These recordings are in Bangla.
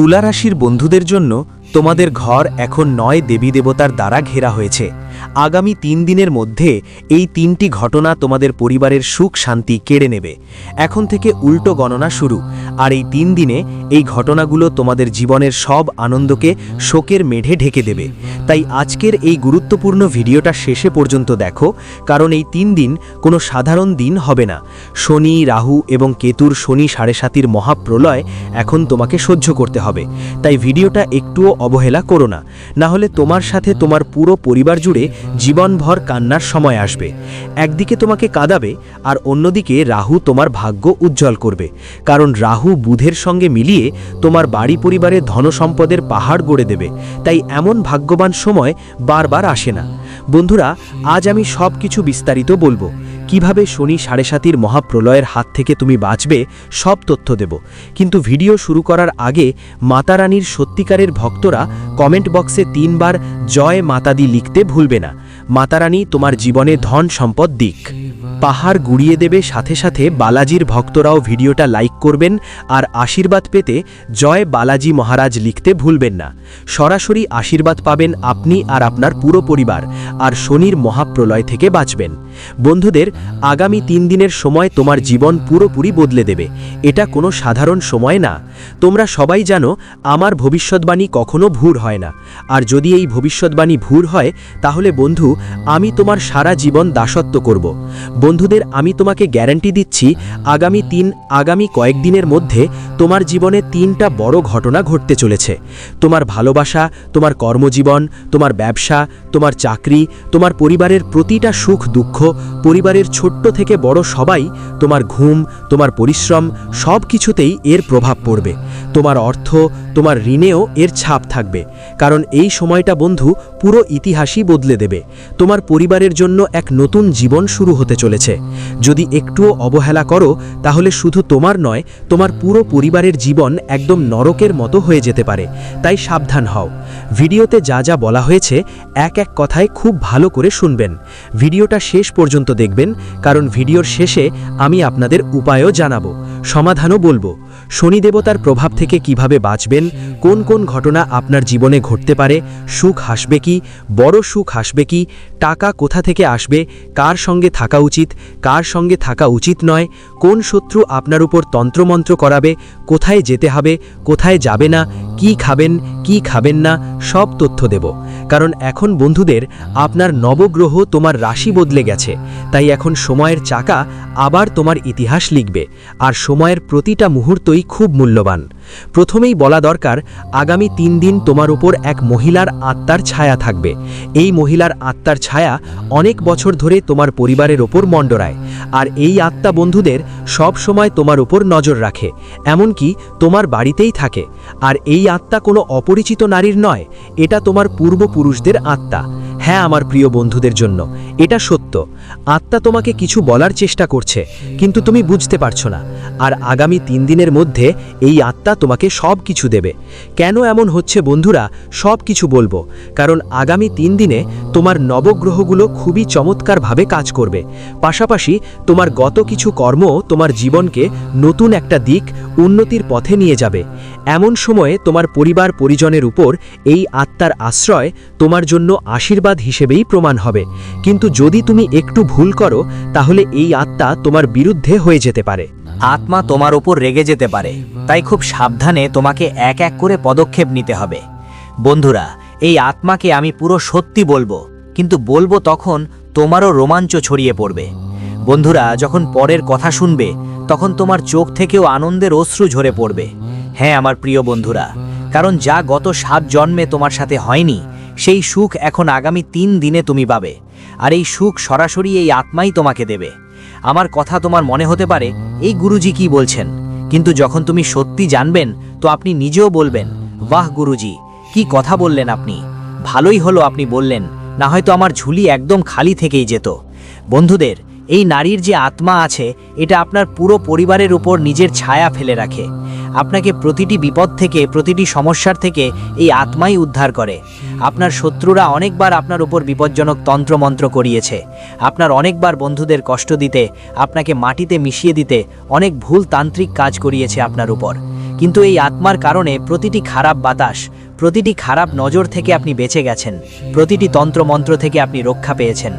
তুলারাশির বন্ধুদের জন্য তোমাদের ঘর এখন নয় দেবী দেবতার দ্বারা ঘেরা হয়েছে। আগামী তিন দিনের মধ্যে এই তিনটি ঘটনা তোমাদের পরিবারের সুখ, শান্তি কেড়ে নেবে। এখন থেকে উল্টো গণনা শুরু। আর এই তিন দিনে এই ঘটনাগুলো তোমাদের জীবনের সব আনন্দকে শোকের মেঢে ঢেকে দেবে। তাই আজকের এই গুরুত্বপূর্ণ ভিডিওটা শেষে পর্যন্ত দেখো, কারণ এই তিন দিন কোনো সাধারণ দিন হবে না। শনি, রাহু এবং কেতুর শনি সাড়ে সাতির মহাপ্রলয় এখন তোমাকে সহ্য করতে হবে। তাই ভিডিওটা একটুও অবহেলা করো না। হলে তোমার সাথে তোমার পুরো পরিবার জুড়ে জীবনভর কান্নার সময় আসবে। একদিকে তোমাকে কাঁদাবে আর অন্যদিকে রাহু তোমার ভাগ্য উজ্জ্বল করবে। কারণ রাহু বুধের সঙ্গে মিলিয়ে তোমার বাড়ি পরিবারে ধনসম্পদের পাহাড় গড়ে দেবে। তাই এমন ভাগ্যবান সময় বারবার আসে না। বন্ধুরা, আজ আমি সব কিছু বিস্তারিত বলব। কীভাবে শনি সাড়ে সাতির মহাপ্রলয়ের হাত থেকে তুমি বাঁচবে, সব তথ্য দেব। কিন্তু ভিডিও শুরু করার আগে মাতারানীর সত্যিকারের ভক্তরা কমেন্ট বক্সে তিনবার জয় মাতাদি লিখতে ভুলবে না। মাতারানী তোমার জীবনে ধন সম্পদ দিক। পাহাড় গুড়িয়ে দেবে সাথে সাথে বালাজির ভক্তরাও ভিডিওটা লাইক করবেন আর আশীর্বাদ পেতে জয় বালাজি মহারাজ লিখতে ভুলবেন না। সরাসরি আশীর্বাদ পাবেন আপনি আর আপনার পুরো পরিবার আর শনির মহাপ্রলয় থেকে বাঁচবেন। বন্ধুদের, আগামী তিন দিনের সময় তোমার জীবন পুরোপুরি বদলে দেবে। এটা কোনো সাধারণ সময় না। তোমরা সবাই জানো, আমার ভবিষ্যৎবাণী কখনো ভুর হয় না। আর যদি এই ভবিষ্যৎবাণী ভুর হয়, তাহলে বন্ধু, আমি তোমার সারা জীবন দাসত্ব করব। বন্ধুদের, আমি তোমাকে গ্যারান্টি দিচ্ছি, আগামী তিন, আগামী কয়েকদিনের মধ্যে তোমার জীবনে তিনটা বড় ঘটনা ঘটতে চলেছে। তোমার ভালোবাসা, তোমার কর্মজীবন, তোমার ব্যবসা, তোমার চাকরি, তোমার পরিবারের প্রতিটা সুখ দুঃখ পরিবারের ছোট্ট থেকে বড় সবাই তোমার ঘুম, তোমার পরিশ্রম সব কিছুতেই এর প্রভাব পড়বে। তোমার অর্থ, তোমার ঋণেও এর ছাপ থাকবে। কারণ এই সময়টা বন্ধু পুরো ইতিহাসই বদলে দেবে। তোমার পরিবারের জন্য এক নতুন জীবন শুরু হতে চলেছে। যদি একটুও অবহেলা করো, তাহলে শুধু তোমার নয়, তোমার পুরো পরিবারের জীবন একদম নরকের মতো হয়ে যেতে পারে। তাই সাবধান হও। ভিডিওতে যা যা বলা হয়েছে, এক এক কথায় খুব ভালো করে শুনবেন। ভিডিওটা শেষ পর্যন্ত দেখবেন কারণ ভিডিওর শেষে আমি আপনাদের উপায়ও জানাব। সমাধানও বলব, শনি দেবতার প্রভাব থেকে কীভাবে বাঁচবেন, কোন কোন ঘটনা আপনার জীবনে ঘটতে পারে, সুখ হাসবে কি, বড় সুখ হাসবে কি, টাকা কোথা থেকে আসবে, কার সঙ্গে থাকা উচিত, কার সঙ্গে থাকা উচিত নয়, কোন শত্রু আপনার উপর তন্ত্রমন্ত্র করাবে, কোথায় যেতে হবে, কোথায় যাবে না, কি খাবেন কি খাবেন না, সব তথ্য দেব। কারণ এখন বন্ধুদের আপনার নবগ্রহ তোমার রাশি বদলে গেছে, তাই এখন সময়ের চাকা আবার তোমার ইতিহাস লিখবে, আর সময়ের প্রতিটা মুহূর্তই খুব মূল্যবান। প্রথমেই বলা দরকার, আগামী তিন দিন তোমার উপর এক মহিলার আত্মার ছায়া থাকবে। এই মহিলার আত্মার ছায়া অনেক বছর ধরে তোমার পরিবারের ওপর মণ্ডরায়। আর এই আত্মা বন্ধুদের সব সময় তোমার উপর নজর রাখে। এমনকি তোমার বাড়িতেই থাকে। আর এই আত্মা কোনো অপরিচিত নারীর নয়, এটা তোমার পূর্বপুরুষদের আত্মা। হ্যাঁ আমার প্রিয় বন্ধুদের জন্য। এটা সত্য। আত্মা তোমাকে কিছু বলার চেষ্টা করছে, কিন্তু তুমি বুঝতে পারছ না। আর আগামী তিন দিনের মধ্যে এই আত্মা তোমাকে সব কিছু দেবে। কেন এমন হচ্ছে বন্ধুরা, সব কিছু বলব। কারণ আগামী তিন দিনে তোমার নবগ্রহগুলো খুবই চমৎকারভাবে কাজ করবে। পাশাপাশি তোমার গত কিছু কর্ম তোমার জীবনকে নতুন একটা দিক, উন্নতির পথে নিয়ে যাবে। এমন সময়ে তোমার পরিবার পরিজনের উপর এই আত্মার আশ্রয় তোমার জন্য আশীর্বাদ হিসেবেই প্রমাণ হবে। কিন্তু যদি তুমি একটু ভুল করো, তাহলে এই আত্মা তোমার বিরুদ্ধে হয়ে যেতে পারে। আত্মা তোমার ওপর রেগে যেতে পারে। তাই খুব সাবধানে তোমাকে এক এক করে পদক্ষেপ নিতে হবে। বন্ধুরা, এই আত্মাকে আমি পুরো সত্যি বলব, কিন্তু বলব তখন তোমারও রোমাঞ্চ ছড়িয়ে পড়বে। বন্ধুরা, যখন পরের কথা শুনবে, তখন তোমার চোখ থেকেও আনন্দের অশ্রু ঝরে পড়বে। হ্যাঁ আমার প্রিয় বন্ধুরা, কারণ যা গত সাত জন্মে তোমার সাথে হয়নি, সেই সুখ এখন আগামী তিন দিনে তুমি পাবে, আর এই সুখ সরাসরি এই আত্মাই তোমাকে দেবে। আমার কথা তোমার মনে হতে পারে, এই গুরুজি কি বলছেন? কিন্তু যখন তুমি সত্যি জানবেন, তো আপনি নিজেও বলবেন, বাহ, গুরুজি, কি কথা বললেন আপনি। ভালোই হলো আপনি বললেন, না হয়তো আমার ঝুলি একদম খালি থেকেই যেত। বন্ধুদের এই নারীর যে আত্মা আছে, এটা আপনার পুরো পরিবারের উপর নিজের ছায়া ফেলে রাখে। আপনাকে প্রতিটি বিপদ থেকে, প্রতিটি সমস্যার থেকে এই আত্মাই উদ্ধার করে। আপনার শত্রুরা অনেকবার আপনার উপর বিপজ্জনক তন্ত্রমন্ত্র করিয়েছে। আপনার অনেকবার বন্ধুদের কষ্ট দিতে, আপনাকে মাটিতে মিশিয়ে দিতে অনেক ভুল তান্ত্রিক কাজ করিয়েছে আপনার উপর। কিন্তু এই আত্মার কারণে প্রতিটি খারাপ বাতাস, প্রতিটি খারাপ নজর থেকে আপনি বেঁচে গেছেন। প্রতিটি তন্ত্রমন্ত্র থেকে আপনি রক্ষা পেয়েছেন।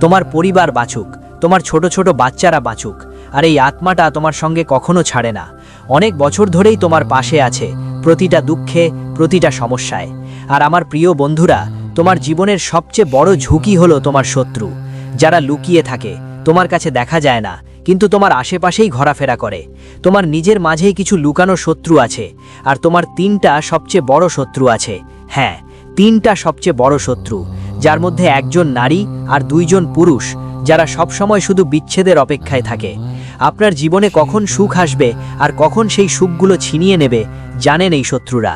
তোমার পরিবার বাঁচুক। তোমার ছোট ছোট বাচ্চারা বাঁচুক, আর এই আত্মাটা তোমার সঙ্গে কখনো ছাড়ে না। অনেক বছর ধরেই তোমার পাশে আছে, প্রতিটা দুঃখে, প্রতিটা সমস্যায়। আর আমার প্রিয় বন্ধুরা, তোমার জীবনের সবচেয়ে বড় ঝুঁকি হলো তোমার শত্রু। যারা লুকিয়ে থাকে, তোমার কাছে দেখা যায় না, কিন্তু তোমার আশেপাশেই ঘোরাফেরা করে। তোমার নিজের মাঝেই কিছু লুকানো শত্রু আছে, আর তোমার তিনটা সবচেয়ে বড় শত্রু আছে। হ্যাঁ তিনটা সবচেয়ে বড় শত্রু, যার মধ্যে একজন নারী আর দুইজন পুরুষ যারা সবসময় শুধু বিচ্ছেদের অপেক্ষায় থাকে। আপনার জীবনে কখন সুখ আসবে আর কখন সেই সুখগুলো ছিনিয়ে নেবে, জানেন এই শত্রুরা।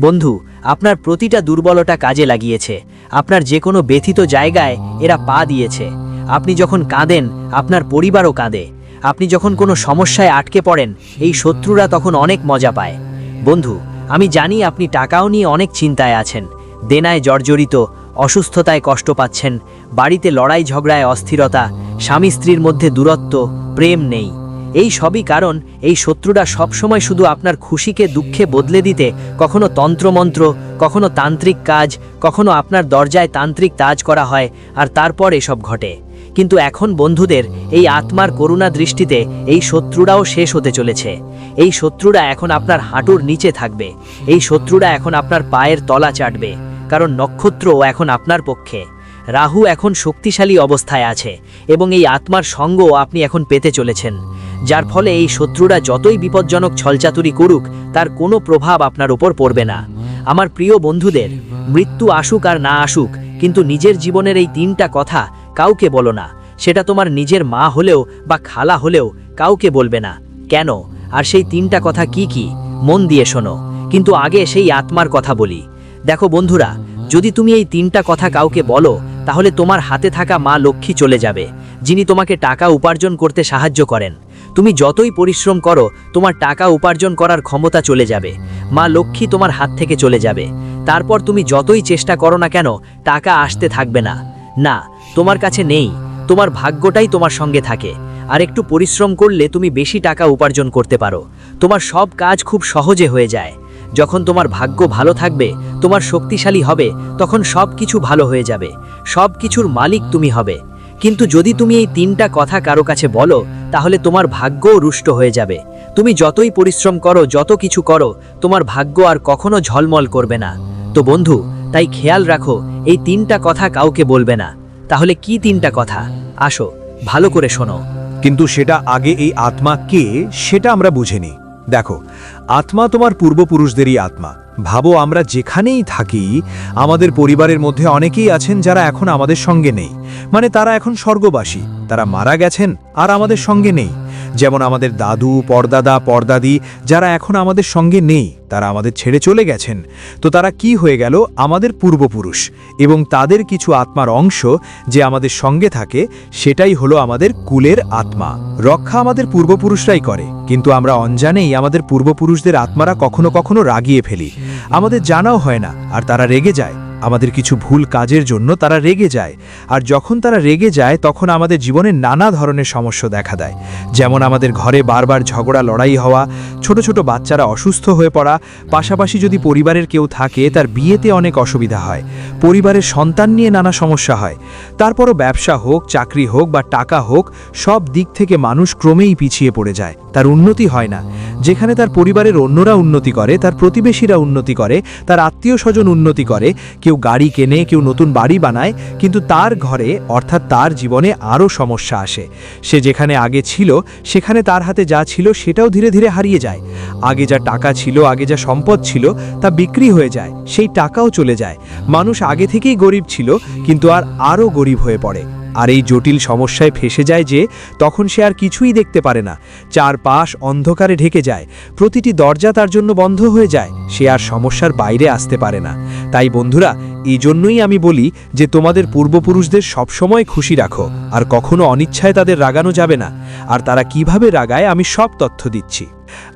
বন্ধু, আপনার প্রতিটা দুর্বলতা কাজে লাগিয়েছে। আপনার যে কোনো ব্যথিত জায়গায় এরা পা দিয়েছে। আপনি যখন কাঁদেন, আপনার পরিবারও কাঁদে। আপনি যখন কোনো সমস্যায় আটকে পড়েন, এই শত্রুরা তখন অনেক মজা পায়। বন্ধু, আমি জানি আপনি টাকাও নিয়ে অনেক চিন্তায় আছেন। দেনায় জর্জরিত অসুস্থতায় কষ্ট পাচ্ছেন। বাড়িতে লড়াই ঝগড়ায় অস্থিরতা, স্বামী স্ত্রীর মধ্যে দূরত্ব, প্রেম নেই। এই সবই কারণ এই শত্রুরা সবসময় শুধু আপনার খুশিকে, দুঃখে বদলে দিতে, কখনো তন্ত্রমন্ত্র, কখনো তান্ত্রিক কাজ, কখনো আপনার দরজায় তান্ত্রিক তাজ করা হয় আর তারপর এসব ঘটে। কিন্তু এখন বন্ধুদের এই আত্মার করুণা দৃষ্টিতে এই শত্রুরাও শেষ হতে চলেছে। এই শত্রুরা এখন আপনার হাঁটুর নিচে থাকবে। এই শত্রুরা এখন আপনার পায়ের তলা চাটবে। কারণ নক্ষত্রও এখন আপনার পক্ষে। রাহু এখন শক্তিশালী অবস্থায় আছে এবং এই আত্মার সঙ্গও আপনি এখন পেতে চলেছেন। যার ফলে এই শত্রুরা যতই বিপজ্জনক ছলচাতুরি করুক, তার কোনো প্রভাব আপনার উপর পড়বে না। আমার প্রিয় বন্ধুদের, মৃত্যু আসুক আর না আসুক, কিন্তু নিজের জীবনের এই তিনটা কথা কাউকে বলো না। সেটা তোমার নিজের মা হলেও বা খালা হলেও কাউকে বলবে না। কেন? আর সেই তিনটা কথা কি কি? মন দিয়ে শোনো। কিন্তু আগে সেই আত্মার কথা বলি। দেখো বন্ধুরা, যদি তুমি এই তিনটা কথা কাউকে বলো, তাহলে তোমার হাতে থাকা মা লক্ষ্মী চলে যাবে, যিনি তোমাকে টাকা উপার্জন করতে সাহায্য করেন। তুমি যতই পরিশ্রম করো, তোমার টাকা উপার্জন করার ক্ষমতা চলে যাবে, মা লক্ষ্মী তোমার হাত থেকে চলে যাবে। তারপর তুমি যতই চেষ্টা করো না কেন, টাকা আসতে থাকবে না। না, তোমার কাছে নেই, তোমার ভাগ্যটাই তোমার সঙ্গে থাকে। আর একটু পরিশ্রম করলে তুমি বেশি টাকা উপার্জন করতে পারো। তোমার সব কাজ খুব সহজে হয়ে যায়। যখন তোমার ভাগ্য ভালো থাকবে, তোমার শক্তিশালী হবে, তখন সব কিছু ভালো হয়ে যাবে সব কিছুর মালিক তুমি হবে। কিন্তু যদি তুমি এই তিনটা কথা কারও কাছে বলো, তাহলে তোমার ভাগ্যও রুষ্ট হয়ে যাবে। তুমি যতই পরিশ্রম করো, যত কিছু করো, তোমার ভাগ্য আর কখনো ঝলমল করবে না। তো বন্ধু, তাই খেয়াল রাখো, এই তিনটা কথা কাউকে বলবে না। তাহলে কি তিনটা কথা? আসো, ভালো করে শোনো। কিন্তু সেটা আগে এই আত্মা কে, সেটা আমরা বুঝিনি দেখো, আত্মা তোমার পূর্বপুরুষদেরই আত্মা। ভাবো, আমরা যেখানেই থাকি, আমাদের পরিবারের মধ্যে অনেকেই আছেন যারা এখন আমাদের সঙ্গে নেই। মানে তারা এখন স্বর্গবাসী, তারা মারা গেছেন আর আমাদের সঙ্গে নেই। যেমন আমাদের দাদু, পরদাদা, পরদাদি, যারা এখন আমাদের সঙ্গে নেই, তারা আমাদের ছেড়ে চলে গেছেন। তো তারা কি হয়ে গেল? আমাদের পূর্বপুরুষ এবং তাদের কিছু আত্মার অংশ যে আমাদের সঙ্গে থাকে, সেটাই হলো আমাদের কুলের আত্মা। রক্ষা আমাদের পূর্বপুরুষরাই করে, কিন্তু আমরা অনজানেই আমাদের পূর্বপুরুষদের আত্মারা কখনো কখনো রাগিয়ে ফেলি। আমাদের জানাও হয় না, আর তারা রেগে যায়। আমাদের কিছু ভুল কাজের জন্য তারা রেগে যায়। আর যখন তারা রেগে যায়, তখন আমাদের জীবনে নানা ধরনের সমস্যা দেখা দেয়। যেমন আমাদের ঘরে বারবার ঝগড়া, লড়াই হওয়া, ছোট ছোট বাচ্চারা অসুস্থ হয়ে পড়া, পাশাপাশি যদি পরিবারের কেউ থাকে, তার বিয়েতে অনেক অসুবিধা হয়। পরিবারের সন্তান নিয়ে নানা সমস্যা হয়। তারপরও ব্যবসা হোক, চাকরি হোক বা টাকা হোক, সব দিক থেকে মানুষ ক্রমেই পিছিয়ে পড়ে যায়। তার উন্নতি হয় না। যেখানে তার পরিবারের অন্যরা উন্নতি করে, তার প্রতিবেশীরা উন্নতি করে, তার আত্মীয় স্বজন উন্নতি করে, কেউ গাড়ি কেনে, কেউ নতুন বাড়ি বানায়, কিন্তু তার ঘরে, অর্থাৎ তার জীবনে আরও সমস্যা আসে। সে যেখানে আগে ছিল, সেখানে তার হাতে যা ছিল, সেটাও ধীরে ধীরে হারিয়ে যায়। আগে যা টাকা ছিল, আগে যা সম্পদ ছিল, তা বিক্রি হয়ে যায়, সেই টাকাও চলে যায়। মানুষ আগে থেকেই গরিব ছিল, কিন্তু আর আরও গরিব হয়ে পড়ে। আর এই জটিল সমস্যায় ফেসে যায় যে তখন সে আর কিছুই দেখতে পারে না। চারপাশ অন্ধকারে ঢেকে যায়। প্রতিটি দরজা তার জন্য বন্ধ হয়ে যায়। সে আর সমস্যার বাইরে আসতে পারে না। তাই বন্ধুরা এই জন্যই আমি বলি যে তোমাদের পূর্বপুরুষদের সবসময় খুশি রাখো। আর কখনো অনিচ্ছায় তাদের রাগানো যাবে না। আর তারা কীভাবে রাগায় আমি সব তথ্য দিচ্ছি।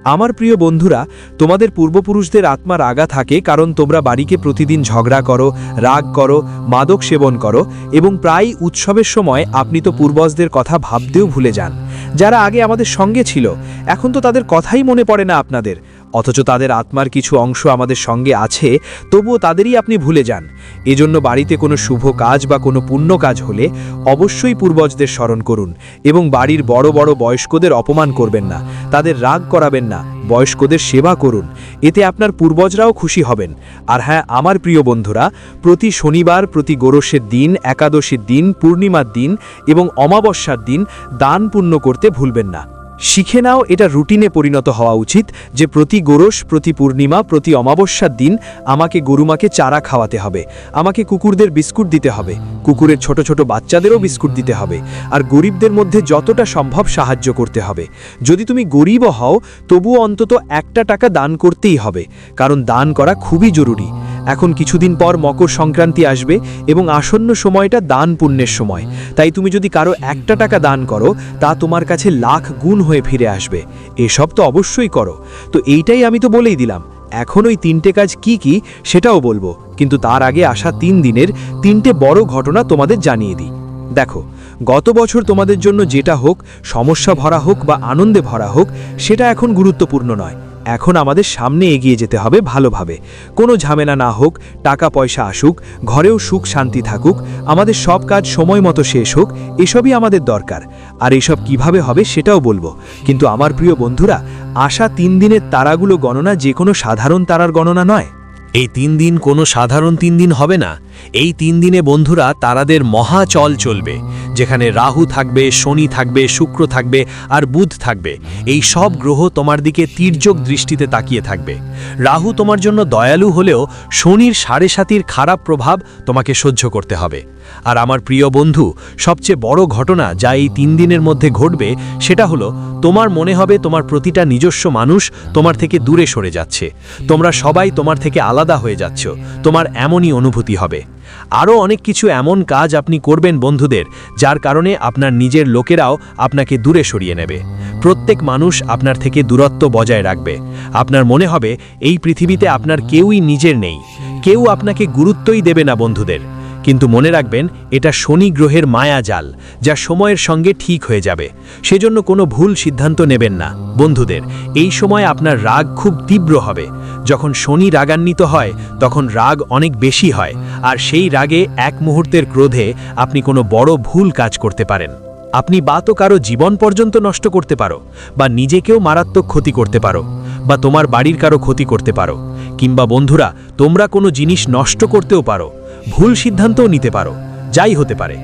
আমার প্রিয় বন্ধুরা, তোমাদের পূর্বপুরুষদের আত্মার রাগা থাকে কারণ তোমরা বাড়িকে প্রতিদিন ঝগড়া করো, রাগ করো, মাদক সেবন করো এবং প্রায় উৎসবের সময় আপনি তো পূর্বজদের কথা ভাবতেও ভুলে যান। যারা আগে আমাদের সঙ্গে ছিল, এখন তো তাদের কথাই মনে পড়ে না আপনাদের। অথচ তাদের আত্মার কিছু অংশ আমাদের সঙ্গে আছে, তবুও তাদেরই আপনি ভুলে যান। এজন্য বাড়িতে কোনো শুভ কাজ বা কোনো পুণ্য কাজ হলে অবশ্যই পূর্বজদের স্মরণ করুন এবং বাড়ির বড় বড় বয়স্কদের অপমান করবেন না, তাদের রাগ করাবেন না, বয়স্কদের সেবা করুন। এতে আপনার পূর্বজরাও খুশি হবেন। আর হ্যাঁ আমার প্রিয় বন্ধুরা, প্রতি শনিবার, প্রতি গোরসের দিন, একাদশীর দিন, পূর্ণিমার দিন এবং অমাবস্যার দিন দান পুণ্য করতে ভুলবেন না। শিখে নাও, এটা রুটিনে পরিণত হওয়া উচিত যে প্রতি গোরস, প্রতি পূর্ণিমা, প্রতি অমাবস্যার দিন আমাকে গরুমাকে চারা খাওয়াতে হবে, আমাকে কুকুরদের বিস্কুট দিতে হবে, কুকুরের ছোট ছোট বাচ্চাদেরও বিস্কুট দিতে হবে, আর গরিবদের মধ্যে যতটা সম্ভব সাহায্য করতে হবে। যদি তুমি গরিবও হও, তবুও অন্তত একটা টাকা দান করতেই হবে, কারণ দান করা খুবই জরুরি। এখন কিছুদিন পর মকর সংক্রান্তি আসবে এবং আসন্ন সময়টা দান পুণ্যের সময়। তাই তুমি যদি কারও একটা টাকা দান করো, তা তোমার কাছে লাখ গুণ হয়ে ফিরে আসবে। এসব তো অবশ্যই করো। তো এইটাই আমি তো বলেই দিলাম। এখন ওই তিনটে কাজ কি কি, সেটাও বলব। কিন্তু তার আগে আসা তিন দিনের তিনটে বড় ঘটনা তোমাদের জানিয়ে দিই। দেখো, গত বছর তোমাদের জন্য যেটা হোক, সমস্যা ভরা হোক বা আনন্দে ভরা হোক, সেটা এখন গুরুত্বপূর্ণ নয়। এখন আমাদের সামনে এগিয়ে যেতে হবে ভালোভাবে। কোনো ঝামেলা না হোক, টাকা পয়সা আসুক, ঘরেও সুখ শান্তি থাকুক, আমাদের সব কাজ সময় মতো শেষ হোক, এসবই আমাদের দরকার। আর এসব কীভাবে হবে সেটাও বলব। কিন্তু আমার প্রিয় বন্ধুরা, আশা তিন দিনের তারাগুলো গণনা যে কোনো সাধারণ তারার গণনা নয়। এই তিন দিন কোনো সাধারণ তিন দিন হবে না। এই তিন দিনে বন্ধুরা তারাদের মহাচল চলবে, যেখানে রাহু থাকবে, শনি থাকবে, শুক্র থাকবে আর বুধ থাকবে। এই সব গ্রহ তোমার দিকে তীর্যক দৃষ্টিতে তাকিয়ে থাকবে। রাহু তোমার জন্য দয়ালু হলেও শনির সাড়ে সাতির খারাপ প্রভাব তোমাকে সহ্য করতে হবে। আর আমার প্রিয় বন্ধু, সবচেয়ে বড় ঘটনা যা এই তিন দিনের মধ্যে ঘটবে, সেটা হলো তোমার মনে হবে তোমার প্রতিটা নিজস্ব মানুষ তোমার থেকে দূরে সরে যাচ্ছে। তোমরা সবাই তোমার থেকে আলাদা হয়ে যাচ্ছ। তোমার এমনই অনুভূতি হবে। আরও অনেক কিছু এমন কাজ আপনি করবেন বন্ধুদের, যার কারণে আপনার নিজের লোকেরাও আপনাকে দূরে সরিয়ে নেবে। প্রত্যেক মানুষ আপনার থেকে দূরত্ব বজায় রাখবে। আপনার মনে হবে, এই পৃথিবীতে আপনার কেউই নিজের নেই। কেউ আপনাকে গুরুত্বই দেবে না বন্ধুদের। কিন্তু মনে রাখবেন, এটা শনি গ্রহের মায়াজাল যা সময়ের সঙ্গে ঠিক হয়ে যাবে। সেজন্য কোনো ভুল সিদ্ধান্ত নেবেন না। বন্ধুদের, এই সময় আপনার রাগ খুব তীব্র হবে। যখন শনি রাগান্বিত হয়, তখন রাগ অনেক বেশি হয়, আর সেই রাগে এক মুহূর্তের ক্রোধে আপনি কোনো বড় ভুল কাজ করতে পারেন। আপনি বা তো কারও জীবন পর্যন্ত নষ্ট করতে পারো, বা নিজেকেও মারাত্মক ক্ষতি করতে পারো, বা তোমার বাড়ির কারও ক্ষতি করতে পারো, কিংবা বন্ধুরা, তোমরা কোনো জিনিস নষ্ট করতেও পারো। ভুল সিদ্ধান্তও নিতে পারো, যাই হতে পারে।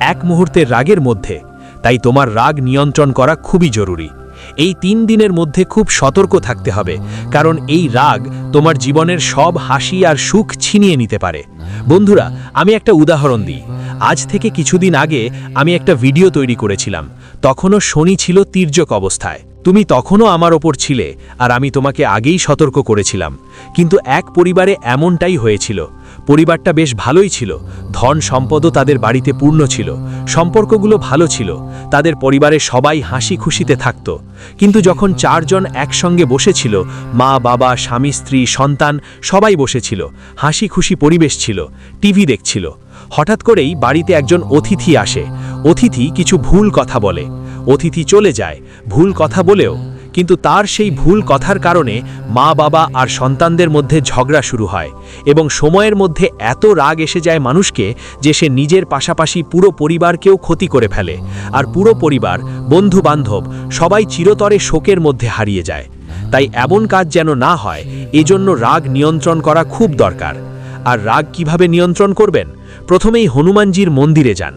এক মুহূর্তের রাগের মধ্যে, তাই তোমার রাগ নিয়ন্ত্রণ করা খুবই জরুরি। এই তিন দিনের মধ্যে খুব সতর্ক থাকতে হবে, কারণ এই রাগ তোমার জীবনের সব হাসি আর সুখ ছিনিয়ে নিতে পারে। বন্ধুরা, আমি একটা উদাহরণ দিই। আজ থেকে কিছুদিন আগে আমি একটা ভিডিও তৈরি করেছিলাম। তখনও শনি ছিল তির্যক অবস্থায়। তুমি তখনও আমার ওপর ছিলে, আর আমি তোমাকে আগেই সতর্ক করেছিলাম। কিন্তু এক পরিবারে এমনটাই হয়েছিল। পরিবারটা বেশ ভালোই ছিল। ধন সম্পদও তাদের বাড়িতে পূর্ণ ছিল। সম্পর্কগুলো ভালো ছিল। তাদের পরিবারে সবাই হাসি খুশিতে থাকত। কিন্তু যখন চারজন একসঙ্গে বসেছিল, মা, বাবা, স্বামী, স্ত্রী, সন্তান, সবাই বসেছিল। হাসি খুশি পরিবেশ ছিল। টিভি দেখছিল। হঠাৎ করেই বাড়িতে একজন অতিথি আসে। অতিথি কিছু ভুল কথা বলে। অতিথি চলে যায়, ভুল কথা বলেও। কিন্তু তার সেই ভুল কথার কারণে মা, বাবা আর সন্তানদের মধ্যে ঝগড়া শুরু হয় এবং সময়ের মধ্যে এত রাগ এসে যায় মানুষকে যে সে নিজের পাশাপাশি পুরো পরিবারকেও ক্ষতি করে ফেলে আর পুরো পরিবার বন্ধু বান্ধব সবাই চিরতরে শোকের মধ্যে হারিয়ে যায়। তাই এমন কাজ যেন না হয়, এজন্য রাগ নিয়ন্ত্রণ করা খুব দরকার। আর রাগ কীভাবে নিয়ন্ত্রণ করবেন? প্রথমেই হনুমানজির মন্দিরে যান।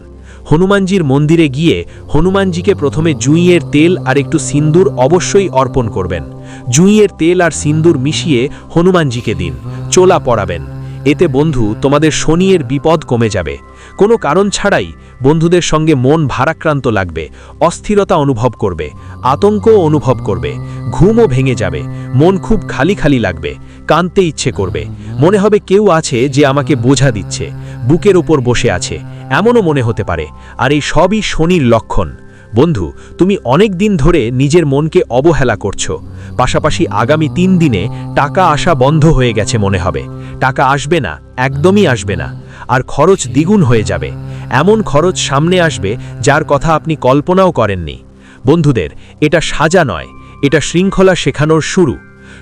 হনুমানজির মন্দিরে গিয়ে হনুমানজিকে প্রথমে জুঁইয়ের তেল আর একটু সিন্দুর অবশ্যই অর্পণ করবেন। জুঁইয়ের তেল আর সিন্দুর মিশিয়ে হনুমানজিকে দিন। চোলা পরাবেন। এতে বন্ধু, তোমাদের শনিয়ের বিপদ কমে যাবে। কোনো কারণ ছাড়াই বন্ধুদের সঙ্গে মন ভারাক্রান্ত লাগবে, অস্থিরতা অনুভব করবে, আতঙ্কও অনুভব করবে, ঘুমও ভেঙে যাবে, মন খুব খালি খালি লাগবে কাঁদতে ইচ্ছে করবে। মনে হবে কেউ আছে যে আমাকে বোঝা দিচ্ছে, বুকের ওপর বসে আছে। এমনও মনে হতে পারে, আর এই সবই শনির লক্ষণ। বন্ধু, তুমি অনেক দিন ধরে নিজের মনকে অবহেলা করছ। পাশাপাশি আগামী তিন দিনে টাকা আসা বন্ধ হয়ে গেছে মনে হবে। টাকা আসবে না, একদমই আসবে না। আর খরচ দ্বিগুণ হয়ে যাবে। এমন খরচ সামনে আসবে যার কথা আপনি কল্পনাও করেননি। বন্ধুদের, এটা সাজা নয়, এটা শৃঙ্খলা শেখানোর শুরু।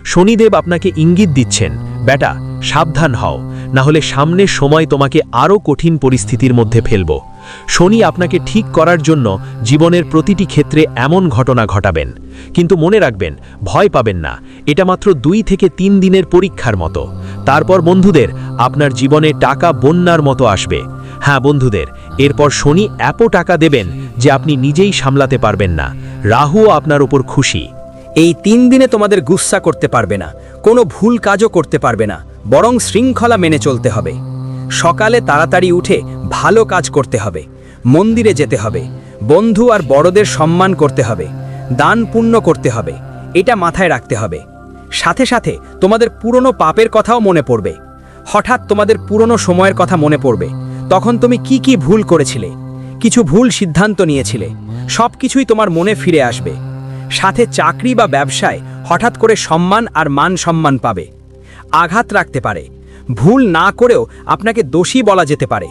শনিদেব আপনাকে ইঙ্গিত দিচ্ছেন বেটা সাবধান হও। না হলে সামনের সময় তোমাকে আরও কঠিন পরিস্থিতির মধ্যে ফেলব। শনি আপনাকে ঠিক করার জন্য জীবনের প্রতিটি ক্ষেত্রে এমন ঘটনা ঘটাবেন। কিন্তু মনে রাখবেন, ভয় পাবেন না। এটা মাত্র দুই থেকে তিন দিনের পরীক্ষার মতো। তারপর বন্ধুদের, আপনার জীবনে টাকা বন্যার মতো আসবে। হ্যাঁ বন্ধুদের, এরপর শনি এত টাকা দেবেন যে আপনি নিজেই সামলাতে পারবেন না। রাহুও আপনার উপর খুশি। এই তিন দিনে তোমাদের গুস্সা করতে পারবে না। কোনো ভুল কাজও করতে পারবে না। বরং শৃঙ্খলা মেনে চলতে হবে। সকালে তাড়াতাড়ি উঠে ভালো কাজ করতে হবে, মন্দিরে যেতে হবে, বন্ধু আর বড়দের সম্মান করতে হবে, দান পুণ্য করতে হবে, এটা মাথায় রাখতে হবে। সাথে সাথে তোমাদের পুরনো পাপের কথাও মনে পড়বে। হঠাৎ তোমাদের পুরনো সময়ের কথা মনে পড়বে। তখন তুমি কি কি ভুল করেছিলে, কিছু ভুল সিদ্ধান্ত নিয়েছিলে সব কিছুই তোমার মনে ফিরে আসবে। সাথে চাকরি বা ব্যবসায় হঠাৎ করে সম্মান আর মান সম্মান পাবে। আঘাত রাখতে পারে। ভুল না করেও আপনাকে দোষী বলা যেতে পারে।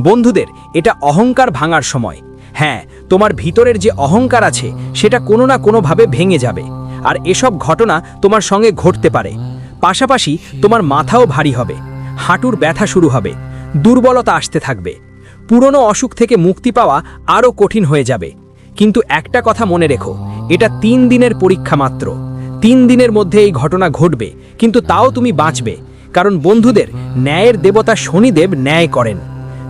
বন্ধুদের, এটা অহংকার ভাঙার সময়। হ্যাঁ তোমার ভিতরের যে অহংকার আছে, সেটা কোনো না কোনোভাবে ভেঙে যাবে। আর এসব ঘটনা তোমার সঙ্গে ঘটতে পারে। পাশাপাশি তোমার মাথাও ভারী হবে। হাঁটুর ব্যথা শুরু হবে। দুর্বলতা আসতে থাকবে। পুরনো অসুখ থেকে মুক্তি পাওয়া আরও কঠিন হয়ে যাবে। কিন্তু একটা কথা মনে রেখো, এটা তিন দিনের পরীক্ষা মাত্র। তিন দিনের মধ্যে এই ঘটনা ঘটবে, কিন্তু তাও তুমি বাঁচবে, কারণ বন্ধুদের ন্যায়ের দেবতা শনিদেব ন্যায় করেন।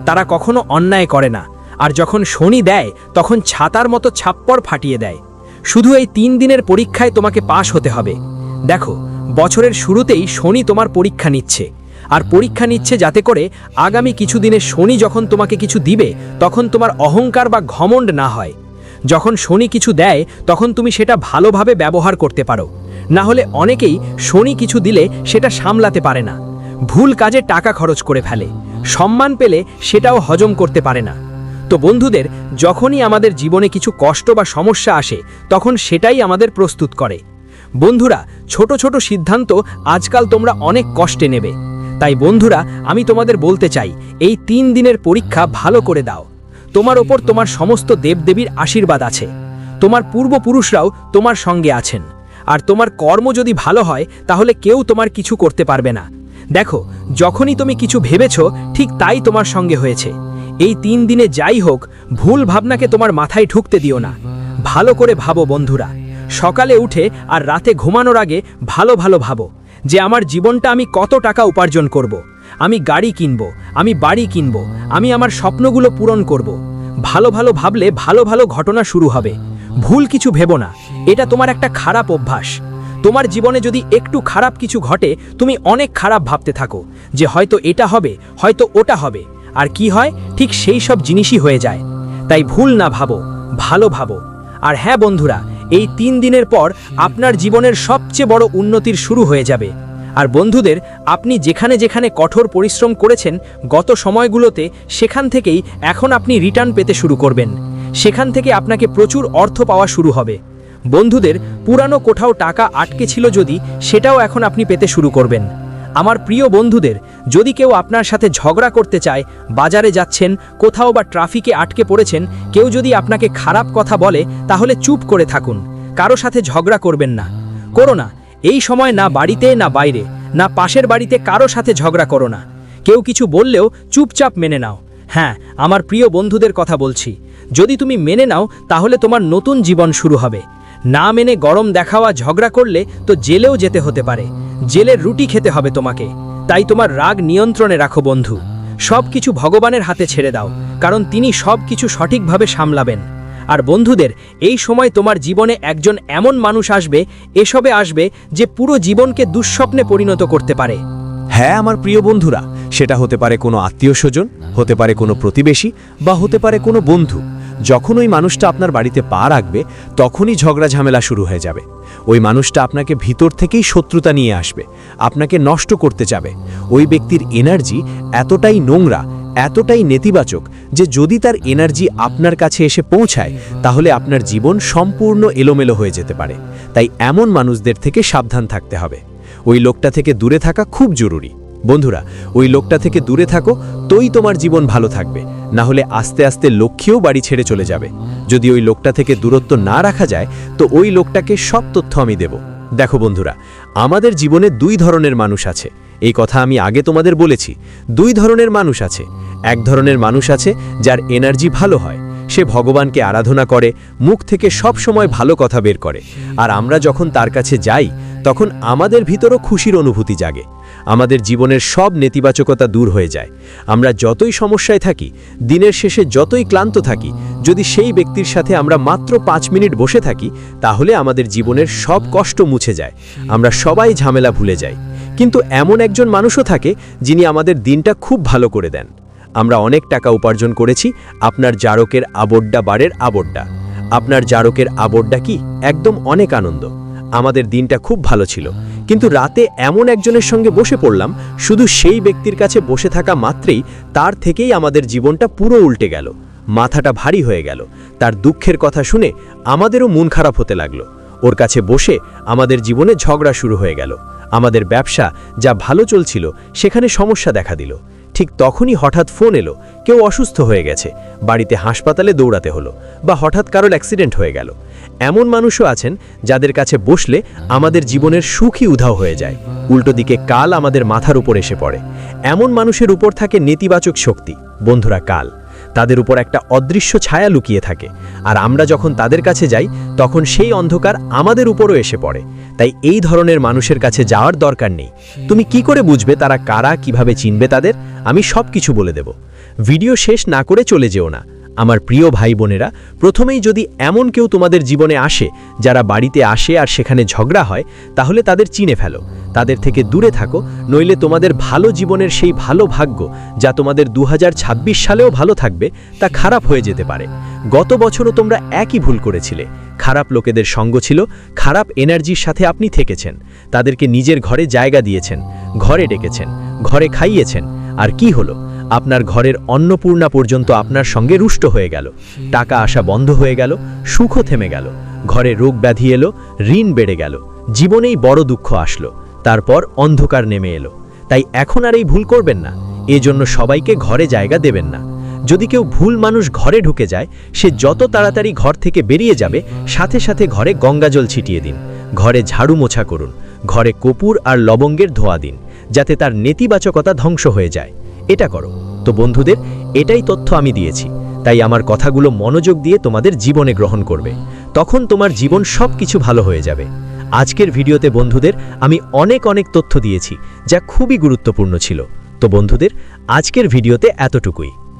তারা কখনো অন্যায় করে না, আর যখন শনি দেয়, তখন ছাতার মতো ছাপ্পড় ফাটিয়ে দেয়। শুধু এই তিন দিনের পরীক্ষায় তোমাকে পাশ হতে হবে। দেখো, বছরের শুরুতেই শনি তোমার পরীক্ষা নিচ্ছে, আর পরীক্ষা নিচ্ছে যাতে করে আগামী কিছু দিনে শনি যখন তোমাকে কিছু দিবে, তখন তোমার অহংকার বা ঘমণ্ড না হয়। যখন শনি কিছু দেয়, তখন তুমি সেটা ভালোভাবে ব্যবহার করতে পারো। না হলে অনেকেই শনি কিছু দিলে সেটা সামলাতে পারে না। ভুল কাজে টাকা খরচ করে ফেলে। সম্মান পেলে সেটাও হজম করতে পারে না। তো বন্ধুদের, যখনই আমাদের জীবনে কিছু কষ্ট বা সমস্যা আসে, তখন সেটাই আমাদের প্রস্তুত করে। বন্ধুরা, ছোট ছোট সিদ্ধান্ত আজকাল তোমরা অনেক কষ্টে নেবে। তাই বন্ধুরা, আমি তোমাদের বলতে চাই, এই তিন দিনের পরীক্ষা ভালো করে দাও। তোমার ওপর তোমার সমস্ত দেবদেবীর আশীর্বাদ আছে। তোমার পূর্বপুরুষরাও তোমার সঙ্গে আছেন। আর তোমার কর্ম যদি ভালো হয়, তাহলে কেউ তোমার কিছু করতে পারবে না। দেখো, যখনই তুমি কিছু ভেবেছ, ঠিক তাই তোমার সঙ্গে হয়েছে। এই তিন দিনে যাই হোক, ভুল ভাবনাকে তোমার মাথায় ঢুকতে দিও না। ভালো করে ভাবো বন্ধুরা। সকালে উঠে আর রাতে ঘুমানোর আগে ভালো ভালো ভাবো যে আমার জীবনটা আমি কত টাকা উপার্জন করব। আমি গাড়ি কিনব, আমি বাড়ি কিনব, আমি আমার স্বপ্নগুলো পূরণ করব। ভালো ভালো ভাবলে ভালো ভালো ঘটনা শুরু হবে। ভুল কিছু ভেবো না। এটা তোমার একটা খারাপ অভ্যাস। তোমার জীবনে যদি একটু খারাপ কিছু ঘটে, তুমি অনেক খারাপ ভাবতে থাকো যে হয়তো এটা হবে, হয়তো ওটা হবে। আর কি হয়? ঠিক সেই সব জিনিসই হয়ে যায়। তাই ভুল না ভাবো, ভালো ভাবো। আর হ্যাঁ বন্ধুরা, এই তিন দিনের পর আপনার জীবনের সবচেয়ে বড় উন্নতির শুরু হয়ে যাবে। আর বন্ধুদের, আপনি যেখানে যেখানে কঠোর পরিশ্রম করেছেন, গত সময়গুলোতে সেখান থেকেই এখন আপনি রিটার্ন পেতে শুরু করবেন। সেখান থেকে আপনাকে প্রচুর অর্থ পাওয়া শুরু হবে। বন্ধুদের, পুরানো কোথাও টাকা আটকে ছিল যদি, সেটাও এখন আপনি পেতে শুরু করবেন। আমার প্রিয় বন্ধুদের, যদি কেউ আপনার সাথে ঝগড়া করতে চায়, বাজারে যাচ্ছেন, কোথাও বা ট্রাফিকে আটকে পড়েছেন, কেউ যদি আপনাকে খারাপ কথা বলে, তাহলে চুপ করে থাকুন। কারও সাথে ঝগড়া করবেন না। করো না এই সময় না বাড়িতে, না বাইরে, না পাশের বাড়িতে কারও সাথে ঝগড়া করো না। কেউ কিছু বললেও চুপচাপ মেনে নাও। হ্যাঁ আমার প্রিয় বন্ধুদের কথা বলছি। যদি তুমি মেনে নাও, তাহলে তোমার নতুন জীবন শুরু হবে। না মেনে গরম দেখাওয়া ঝগড়া করলে তো জেলেও যেতে হতে পারে। জেলের রুটি খেতে হবে তোমাকে। তাই তোমার রাগ নিয়ন্ত্রণে রাখো বন্ধু। সব কিছু ভগবানের হাতে ছেড়ে দাও, কারণ তিনি সব কিছু সঠিকভাবে সামলাবেন। আর বন্ধুদের, এই সময় তোমার জীবনে একজন এমন মানুষ আসবে, এসবে আসবে যে পুরো জীবনকে দুঃস্বপ্নে পরিণত করতে পারে। হ্যাঁ আমার প্রিয় বন্ধুরা, সেটা হতে পারে কোনো আত্মীয় স্বজন, হতে পারে কোনো প্রতিবেশী বা হতে পারে কোনো বন্ধু। যখন ওই মানুষটা আপনার বাড়িতে পা রাখবে, তখনই ঝগড়া ঝামেলা শুরু হয়ে যাবে। ওই মানুষটা আপনাকে ভিতর থেকেই শত্রুতা নিয়ে আসবে, আপনাকে নষ্ট করতে যাবে। ওই ব্যক্তির এনার্জি এতটাই নোংরা এতটাই নেতিবাচক যে যদি তার এনার্জি আপনার কাছে এসে পৌঁছায়, তাহলে আপনার জীবন সম্পূর্ণ এলোমেলো হয়ে যেতে পারে। তাই এমন মানুষদের থেকে সাবধান থাকতে হবে। ওই লোকটা থেকে দূরে থাকা খুব জরুরি। বন্ধুরা, ওই লোকটা থেকে দূরে থাকো, তোই তোমার জীবন ভালো থাকবে। না হলে আস্তে আস্তে লক্ষ্যেও বাড়ি ছেড়ে চলে যাবে। যদি ওই লোকটা থেকে দূরত্ব না রাখা যায়, তো ওই লোকটাকে সব তথ্য আমি দেব। দেখো বন্ধুরা, আমাদের জীবনে দুই ধরনের মানুষ আছে। এই কথা আমি আগে তোমাদের বলেছি, দুই ধরনের মানুষ আছে। এক ধরনের মানুষ আছে যার এনার্জি ভালো হয়, সে ভগবানকে আরাধনা করে, মুখ থেকে সব সময় ভালো কথা বের করে। আর আমরা যখন তার কাছে যাই, তখন আমাদের ভিতরও খুশির অনুভূতি জাগে। আমাদের জীবনের সব নেতিবাচকতা দূর হয়ে যায়। আমরা যতই সমস্যায় থাকি, দিনের শেষে যতই ক্লান্ত থাকি, যদি সেই ব্যক্তির সাথে আমরা মাত্র পাঁচ মিনিট বসে থাকি, তাহলে আমাদের জীবনের সব কষ্ট মুছে যায়, আমরা সবাই ঝামেলা ভুলে যাই। কিন্তু এমন একজন মানুষও থাকে, যিনি আমাদের দিনটা খুব ভালো করে দেন। আমরা অনেক টাকা উপার্জন করেছি, আপনার জারকের আবড্ডা বারের আবড্ডা। আপনার জারকের আবড্ডা কি? একদম অনেক আনন্দ। আমাদের দিনটা খুব ভালো ছিল। কিন্তু রাতে এমন একজনের সঙ্গে বসে পড়লাম, শুধু সেই ব্যক্তির কাছে বসে থাকা মাত্রেই তার থেকেই আমাদের জীবনটা পুরো উল্টে গেল, মাথাটা ভারী হয়ে গেল, তার দুঃখের কথা শুনে আমাদেরও মন খারাপ হতে লাগল। ওর কাছে বসে আমাদের জীবনে ঝগড়া শুরু হয়ে গেল, আমাদের ব্যবসা যা ভালো চলছিল সেখানে সমস্যা দেখা দিল। ঠিক তখনই হঠাৎ ফোন এলো, কেউ অসুস্থ হয়ে গেছে, বাড়িতে হাসপাতালে দৌড়াতে হলো বা হঠাৎ কারোর অ্যাক্সিডেন্ট হয়ে গেল। এমন মানুষও আছেন যাদের কাছে বসলে আমাদের জীবনের সুখই উধাও হয়ে যায়। উল্টো দিকে কাল আমাদের মাথার উপর এসে পড়ে। এমন মানুষের উপর থাকে নেতিবাচক শক্তি। বন্ধুরা, কাল তাদের উপর একটা অদৃশ্য ছায়া লুকিয়ে থাকে। আর আমরা যখন তাদের কাছে যাই, তখন সেই অন্ধকার আমাদের উপরও এসে পড়ে। তাই এই ধরনের মানুষের কাছে যাওয়ার দরকার নেই। তুমি কি করে বুঝবে তারা কারা, কীভাবে চিনবে তাদের? আমি সব কিছু বলে দেব। ভিডিও শেষ না করে চলে যেও না। আমার প্রিয় ভাই বোনেরা প্রথমেই যদি এমন কেউ তোমাদের জীবনে আসে, যারা বাড়িতে আসে আর সেখানে ঝগড়া হয়, তাহলে তাদের চিনে ফেলো। তাদের থেকে দূরে থাকো, নইলে তোমাদের ভালো জীবনের সেই ভালো ভাগ্য, যা তোমাদের দু হাজার ছাব্বিশ সালেও ভালো থাকবে, তা খারাপ হয়ে যেতে পারে। গত বছরও তোমরা একই ভুল করেছিলে। খারাপ লোকেদের সঙ্গ ছিল, খারাপ এনার্জির সাথে আপনি থেকেছেন। তাদেরকে নিজের ঘরে জায়গা দিয়েছেন, ঘরে ডেকেছেন, ঘরে খাইয়েছেন। আর কি হলো? আপনার ঘরের অন্নপূর্ণা পর্যন্ত আপনার সঙ্গে রুষ্ট হয়ে গেল। টাকা আসা বন্ধ হয়ে গেল, সুখও থেমে গেল। ঘরে রোগ ব্যাধি এলো, ঋণ বেড়ে গেল। জীবনেই বড় দুঃখ আসলো। তারপর অন্ধকার নেমে এলো। তাই এখন আর এই ভুল করবেন না। এজন্য সবাইকে ঘরে জায়গা দেবেন না। যদি কেউ ভুল মানুষ ঘরে ঢুকে যায়, সে যত তাড়াতাড়ি ঘর থেকে বেরিয়ে যাবে, সাথে সাথে ঘরে গঙ্গাজল ছিটিয়ে দিন। ঘরে ঝাড়ু মোছা করুন। ঘরে কপুর আর লবঙ্গের ধোয়া দিন, যাতে তার নেতিবাচকতা ধ্বংস হয়ে যায়। এটা করো। তো বন্ধুদের, এটাই তথ্য আমি দিয়েছি। তাই আমার কথাগুলো মনোযোগ দিয়ে তোমাদের জীবনে গ্রহণ করবে। তখন তোমার জীবন সব কিছু ভালো হয়ে যাবে। আজকের ভিডিওতে বন্ধুদের, আমি অনেক অনেক তথ্য দিয়েছি, যা খুবই গুরুত্বপূর্ণ ছিল। তো বন্ধুদের, আজকের ভিডিওতে এতটুকুই।